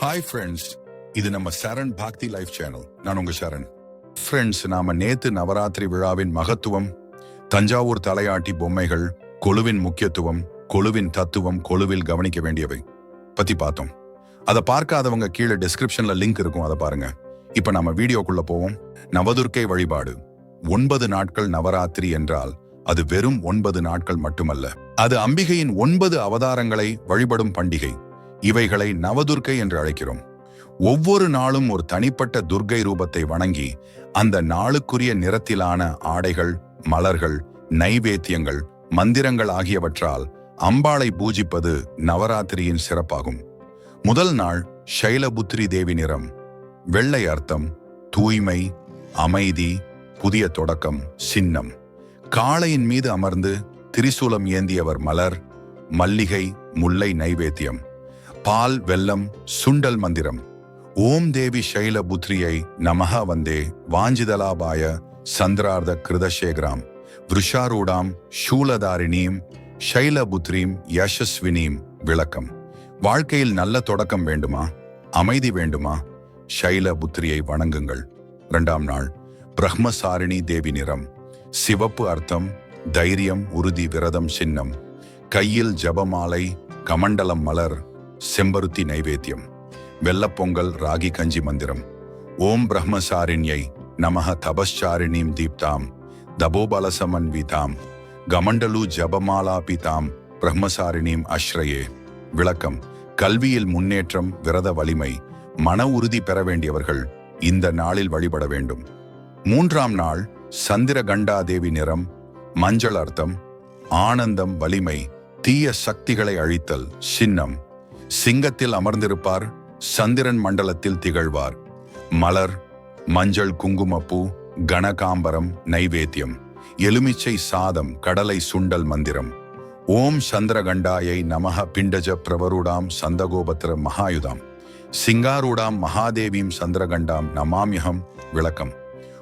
Hi friends இது நம்ம சரண் பக்தி லைஃப் சேனல். நான் உங்க சரண். ஃப்ரெண்ட்ஸ் நாம நேத்து நவராத்திரி விழாவின் மகத்துவம் தஞ்சாவூர் தலையாட்டி பொம்மைகள் கொழுவின் முக்கியத்துவம் கொழுவின் தத்துவம் கொழுவில் கவனிக்க வேண்டியவை பத்தி பார்த்தோம். அதை பார்க்காதவங்க கீழே டிஸ்கிரிப்ஷன்ல லிங்க் இருக்கும் அதை பாருங்க. இப்ப நம்ம வீடியோக்குள்ள போவோம். நவதுர்க்கை வழிபாடு. ஒன்பது நாட்கள் நவராத்திரி என்றால் அது வெறும் ஒன்பது நாட்கள் மட்டுமல்ல. அது அம்பிகையின் ஒன்பது அவதாரங்களை வழிபடும் பண்டிகை. இவைகளை நவதுர்க்கை என்று அழைக்கிறோம். ஒவ்வொரு நாளும் ஒரு தனிப்பட்ட துர்க்கை ரூபத்தை வணங்கி அந்த நாளுக்குரிய நிறத்திலான ஆடைகள் மலர்கள் நைவேத்தியங்கள் மந்திரங்கள் ஆகியவற்றால் அம்பாளை பூஜிப்பது நவராத்திரியின் சிறப்பாகும். முதல் நாள் ஷைலபுத்ரி தேவி நிறம் வெள்ளை அர்த்தம் தூய்மை அமைதி புதிய தொடக்கம் சின்னம். காளையின் மீது அமர்ந்து திரிசூலம் ஏந்தியவர் மலர் மல்லிகை முல்லை நைவேத்தியம். பால் வெல்லம் சுண்டல் மந்திரம். ஓம் தேவி ஷைல புத்ரியை நமக வந்தே வாஞ்சிதலாபாய சந்திரார்த கிருதசேகராம். விருஷாரூடாம் சூலதாரிணீம் ஷைலபுத்ரீம் யசஸ்வினீம் விளக்கம். வாழ்க்கையில் நல்ல தொடக்கம் வேண்டுமா? அமைதி வேண்டுமா? ஷைலபுத்ரியை வணங்குங்கள். இரண்டாம் நாள் பிரம்மசாரிணி தேவி நிறம். சிவப்பு அர்த்தம் தைரியம் உறுதி விரதம் சின்னம். கையில் ஜபமாலை கமண்டலம் மலர் செம்பருத்தி நைவேத்தியம். வெள்ளப்பொங்கல் ராகி கஞ்சி மந்திரம். ஓம் பிரம்மசாரிண்யை நமக தபஸ்சாரிணீம் தீப்தாம். தபோபலசமன்விதாம் கமண்டலு ஜபமாலா பிதாம். பிரம்மசாரிணீம் அஸ்ரயே விளக்கம். கல்வியில் முன்னேற்றம் விரத வலிமை. மன உறுதி பெற வேண்டியவர்கள் இந்த நாளில் வழிபட வேண்டும். மூன்றாம் நாள் சந்திர கண்டாதேவி நிறம். மஞ்சள் அர்த்தம். ஆனந்தம் வலிமை. தீய சக்திகளை அழித்தல் சின்னம். சிங்கத்தில் அமர்ந்திருப்பார் சந்திரன் மண்டலத்தில் திகழ்வார். மலர் மஞ்சள் குங்குமப்பூ கனகாம்பரம் நைவேத்தியம் எலுமிச்சை சாதம் கடலை சுண்டல் மந்திரம். ஓம் சந்திரகண்டாயை நமக பிண்டஜ பிரவருடாம் சந்தகோபத்திர மகாயுதாம். சிங்காரூடாம் மகாதேவியும் சந்திரகண்டாம் நமாமியகம் விளக்கம்.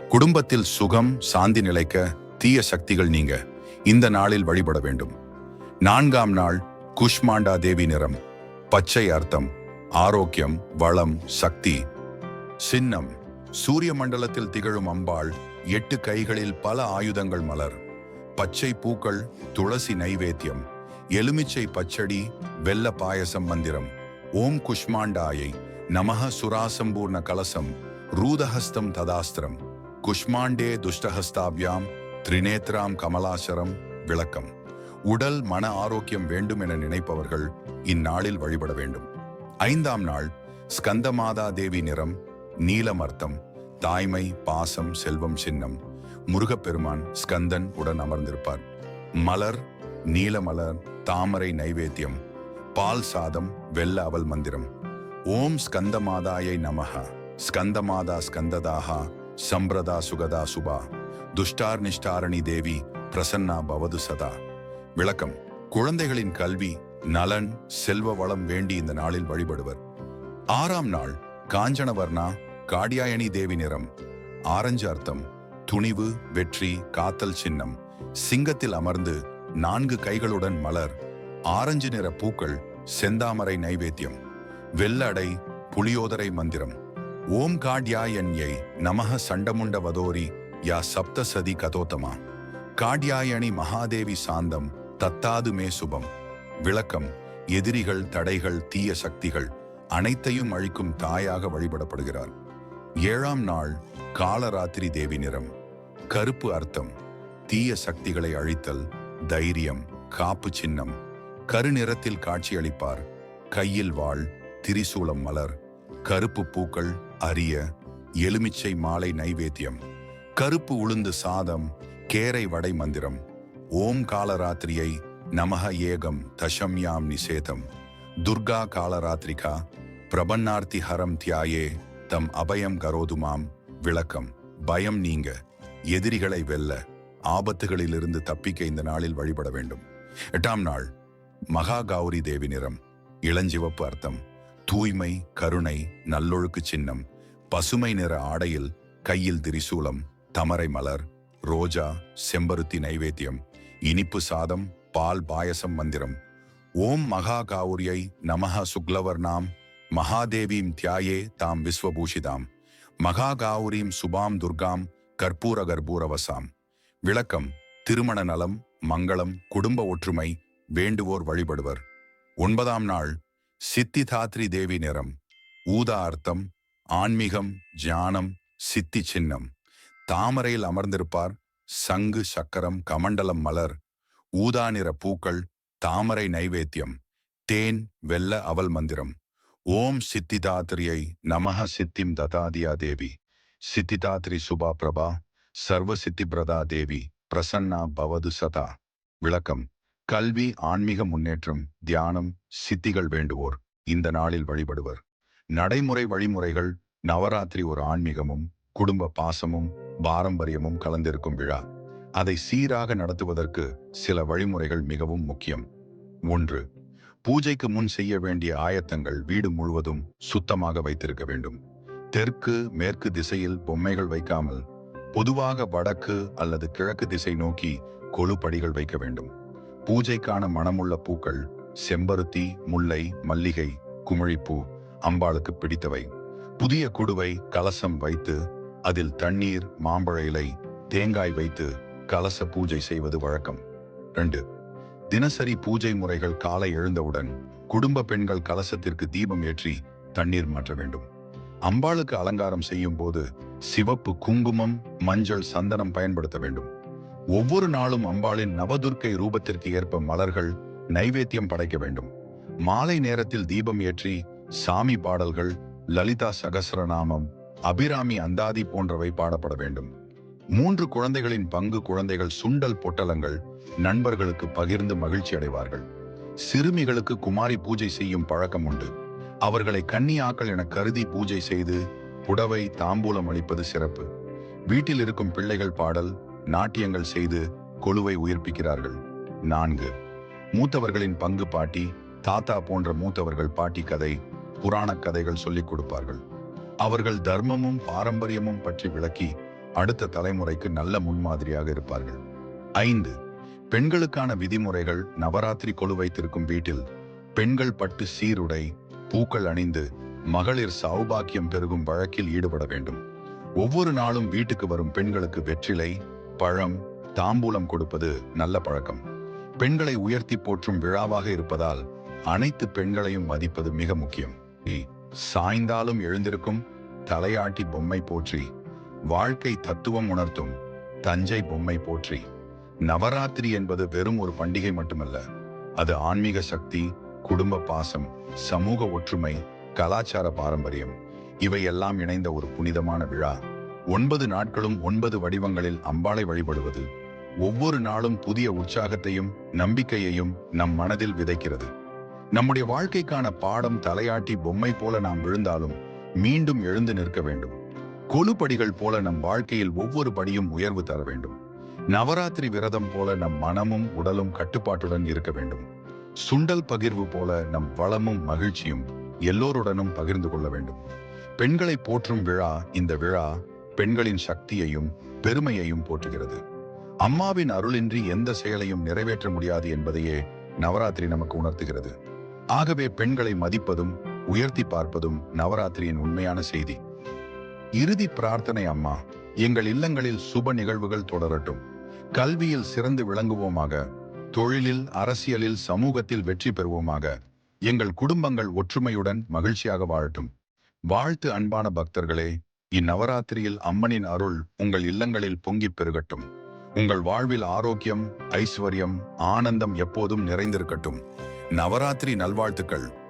குடும்பத்தில் சுகம் சாந்தி நிலைக்க தீய சக்திகள் நீங்க. இந்த நாளில் வழிபட வேண்டும். நான்காம் நாள் குஷ்மாண்டா தேவி நிறம். பச்சை அர்த்தம் ஆரோக்கியம் வளம் சக்தி. சின்னம் சூரிய மண்டலத்தில் திகழும் அம்பாள் எட்டு கைகளில் பல ஆயுதங்கள் மலர். பச்சை பூக்கள் துளசி நைவேத்தியம். எலுமிச்சை பச்சடி வெள்ள பாயசம் மந்திரம். ஓம் குஷ்மாண்டாயை நமக சுராசம்பூர்ண கலசம் ரூதஹஸ்தம் ததாஸ்திரம். குஷ்மாண்டே துஷ்டஹஸ்தாபியாம் திரிநேத்ராம் கமலாசரம் விளக்கம். உடல் மன ஆரோக்கியம் வேண்டும் என நினைப்பவர்கள் இந்நாளில் வழிபட வேண்டும். ஐந்தாம் நாள் ஸ்கந்தமாதா தேவி நிறம் நீலமர்த்தம் தாய்மை பாசம் செல்வம் சின்னம். முருகப்பெருமான் ஸ்கந்தன் உடன் அமர்ந்திருப்பார். மலர் நீலமலர் தாமரை நைவேத்தியம் பால் சாதம் வெள்ள அவல் மந்திரம். ஓம் ஸ்கந்தமாதாயை நமக ஸ்கந்தமாதா ஸ்கந்ததாகா சம்பிரதா சுகதா சுபா துஷ்டார் நிஷ்டாரணி தேவி பிரசன்னா பவது சதா. விளக்கம். குழந்தைகளின் கல்வி நலன் செல்வ வளம் வேண்டி இந்த நாளில் வழிபடுவர். ஆறாம் நாள் காஞ்சனவர்ணா காடியாயணி தேவி நிறம். ஆரஞ்சு அர்த்தம் துணிவு வெற்றி காத்தல் சின்னம். சிங்கத்தில் அமர்ந்து நான்கு கைகளுடன் மலர். ஆரஞ்சு நிற பூக்கள் செந்தாமரை நைவேத்தியம். வெள்ளடை புளியோதரை மந்திரம். ஓம் காட்யாயண்யை நமக சண்டமுண்ட வதோரி யா சப்தசதி கதோத்தமா. காட்யாயணி மகாதேவி சாந்தம் தத்தாது மே சுபம். விளக்கம் எதிரிகள் தடைகள் தீய சக்திகள் அனைத்தையும் அழிக்கும் தாயாக வழிபடப்படுகிறார். ஏழாம் நாள் காலராத்திரி தேவி நிறம். கருப்பு அர்த்தம் தீய சக்திகளை அழித்தல் தைரியம் காப்பு சின்னம். கருநிறத்தில் காட்சியளிப்பார். கையில் வாழ் திரிசூலம் மலர். கருப்பு பூக்கள் அரிய எலுமிச்சை மாலை நைவேத்தியம். கருப்பு உளுந்து சாதம் கேரை வடை மந்திரம். ஓம் காலராத்திரியை நமக ஏகம் தசம்யாம் நிஷேதம். துர்கா காலராத்திரிகா பிரபன்னார்த்தி ஹரம் தியாயே தம் அபயம் கரோதுமாம் விளக்கம். பயம் நீங்க எதிரிகளை வெல்ல ஆபத்துகளிலிருந்து தப்பிக்க இந்த நாளில் வழிபட வேண்டும். எட்டாம் நாள் மகா கௌரி தேவி நிறம் இளஞ்சிவப்பு அர்த்தம் தூய்மை கருணை நல்லொழுக்கு சின்னம் பசுமை நிற ஆடையில் கையில் திரிசூலம் தமரை மலர் ரோஜா செம்பருத்தி நைவேத்தியம் இனிப்பு சாதம் பால் பாயசம் மந்திரம். ஓம் மகா காவுரியை நமஹ சுக்லவர் நாம் மகாதேவீம் தியாயே தாம் விஸ்வபூஷிதாம். மகாகாவுரீம் சுபாம் துர்காம் கற்பூர கர்ப்பூரவசாம் விளக்கம் திருமண நலம் மங்களம் குடும்ப ஒற்றுமை வேண்டுவோர் வழிபடுவர். ஒன்பதாம் நாள் சித்திதாத்ரி தேவி நிறம் ஊதா அர்த்தம் ஆன்மீகம் ஞானம் சித்தி சின்னம். தாமரையில் அமர்ந்திருப்பார் சங்கு சக்கரம் கமண்டலம் மலர் ஊதா நிற பூக்கள் தாமரை நைவேத்தியம் தேன் வெல்ல அவல் மந்திரம். ஓம் சித்திதாத்திரியை நமக சித்திம் ததாதியா தேவி. சித்திதாத்ரி சுபா பிரபா சர்வ சித்தி பிரதா தேவி பிரசன்னா பவது சதா. விளக்கம் கல்வி ஆன்மீக முன்னேற்றம் தியானம் சித்திகள் வேண்டுவோர் இந்த நாளில் வழிபடுவர். நடைமுறை வழிமுறைகள் நவராத்திரி ஒரு ஆன்மீகமும் குடும்ப பாசமும் பாரம்பரியமும் கலந்திருக்கும் விழா. அதை சீராக நடத்துவதற்கு சில வழிமுறைகள் மிகவும் முக்கியம். ஒன்று பூஜைக்கு முன் செய்ய வேண்டிய ஆயத்தங்கள் வீடு முழுவதும் சுத்தமாக வைத்திருக்க வேண்டும். தெற்கு மேற்கு திசையில் பொம்மைகள் வைக்காமல் பொதுவாக வடக்கு அல்லது கிழக்கு திசை நோக்கி கொழுப்படிகள் வைக்க வேண்டும். பூஜைக்கான மனமுள்ள பூக்கள் செம்பருத்தி முல்லை மல்லிகை குமிழிப்பூ அம்பாளுக்கு பிடித்தவை. புதிய குடுவை கலசம் வைத்து அதில் தண்ணீர் மாம்பழ இலை தேங்காய் வைத்து கலச பூஜை செய்வது வழக்கம். ரெண்டு தினசரி பூஜை முறைகள் காலை எழுந்தவுடன் குடும்ப பெண்கள் கலசத்திற்கு தீபம் ஏற்றி தண்ணீர் மாற்ற வேண்டும். அம்பாளுக்கு அலங்காரம் செய்யும் போது சிவப்பு குங்குமம் மஞ்சள் சந்தனம் பயன்படுத்த வேண்டும். ஒவ்வொரு நாளும் அம்பாளின் நவதுர்க்கை ரூபத்திற்கு ஏற்ப மலர்கள் நைவேத்தியம் படைக்க வேண்டும். மாலை நேரத்தில் தீபம் ஏற்றி சாமி பாடல்கள் லலிதா சகசரநாமம் அபிராமி அந்தாதி போன்றவை பாடப்பட வேண்டும். மூன்று குழந்தைகளின் பங்கு குழந்தைகள் சுண்டல் பொட்டலங்கள் நண்பர்களுக்கு பகிர்ந்து மகிழ்ச்சி அடைவார்கள். சிறுமிகளுக்கு குமாரி பூஜை செய்யும் பழக்கம் உண்டு. அவர்களை கன்னியாக்கள் என கருதி பூஜை செய்து புடவை தாம்பூலம் அளிப்பது சிறப்பு. வீட்டில் இருக்கும் பிள்ளைகள் பாடல் நாட்டியங்கள் செய்து கொலுவை உயிர்ப்பிக்கிறார்கள். நான்கு. மூத்தவர்களின் பங்கு பாட்டி தாத்தா போன்ற மூத்தவர்கள் பாட்டி கதை புராணக் கதைகள் சொல்லிக் கொடுப்பார்கள். அவர்கள் தர்மமும் பாரம்பரியமும் பற்றி விளக்கி அடுத்த தலைமுறைக்கு நல்ல முன்மாதிரியாக இருப்பார்கள். ஐந்து பெண்களுக்கான விதிமுறைகள் நவராத்திரி கொலு வைத்திருக்கும் வீட்டில் பெண்கள் பட்டு சீருடை பூக்கள் அணிந்து மகளிர் சௌபாக்கியம் பெருகும் வழக்கில் ஈடுபட வேண்டும். ஒவ்வொரு நாளும் வீட்டுக்கு வரும் பெண்களுக்கு வெற்றிலை பழம் தாம்பூலம் கொடுப்பது நல்ல பழக்கம். பெண்களை உயர்த்தி போற்றும் விழாவாக இருப்பதால் அனைத்து பெண்களையும் மதிப்பது மிக முக்கியம். சாய்ந்தாலும் எழுந்திருக்கும் தலையாட்டி பொம்மை போற்றி வாழ்க்கை தத்துவம் உணர்த்தும் தஞ்சை பொம்மை போற்றி. நவராத்திரி என்பது வெறும் ஒரு பண்டிகை மட்டுமல்ல அது ஆன்மீக சக்தி குடும்ப பாசம் சமூக ஒற்றுமை கலாச்சார பாரம்பரியம். இவை எல்லாம் இணைந்த ஒரு புனிதமான விழா. ஒன்பது நாட்களும் ஒன்பது வடிவங்களில் அம்பாளை வழிபடுவது ஒவ்வொரு நாளும் புதிய உற்சாகத்தையும் நம்பிக்கையையும் நம் மனதில் விதைக்கிறது. நம்முடைய வாழ்க்கைக்கான பாடம் தலையாட்டி பொம்மை போல நாம் விழுந்தாலும் மீண்டும் எழுந்து நிற்க வேண்டும். கொலுப்படிகள் போல நம் வாழ்க்கையில் ஒவ்வொரு படியும் உயர்வு தர வேண்டும். நவராத்திரி விரதம் போல நம் மனமும் உடலும் கட்டுப்பாட்டுடன் இருக்க வேண்டும். சுண்டல் பகிர்வு போல நம் வளமும் மகிழ்ச்சியும் எல்லோருடனும் பகிர்ந்து கொள்ள வேண்டும். பெண்களை போற்றும் விழா இந்த விழா பெண்களின் சக்தியையும் பெருமையையும் போற்றுகிறது. அம்மாவின் அருளின்றி எந்த செயலையும் நிறைவேற்ற முடியாது என்பதையே நவராத்திரி நமக்கு உணர்த்துகிறது. ஆகவே பெண்களை மதிப்பதும் உயர்த்தி பார்ப்பதும் நவராத்திரியின் உண்மையான செய்தி. இறுதி பிரார்த்தனை அம்மா எங்கள் இல்லங்களில் சுப நிகழ்வுகள் தொடரட்டும். கல்வியில் சிறந்து விளங்குவோமாக தொழிலில் அரசியலில் சமூகத்தில் வெற்றி பெறுவோமாக எங்கள் குடும்பங்கள் ஒற்றுமையுடன் மகிழ்ச்சியாக வாழட்டும். வாழ்த்து அன்பான பக்தர்களே இந்நவராத்திரியில் அம்மனின் அருள் உங்கள் இல்லங்களில் பொங்கிப் பெருகட்டும். உங்கள் வாழ்வில் ஆரோக்கியம் ஐஸ்வர்யம் ஆனந்தம் எப்போதும் நிறைந்திருக்கட்டும். நவராத்திரி நல்வாழ்த்துக்கள்.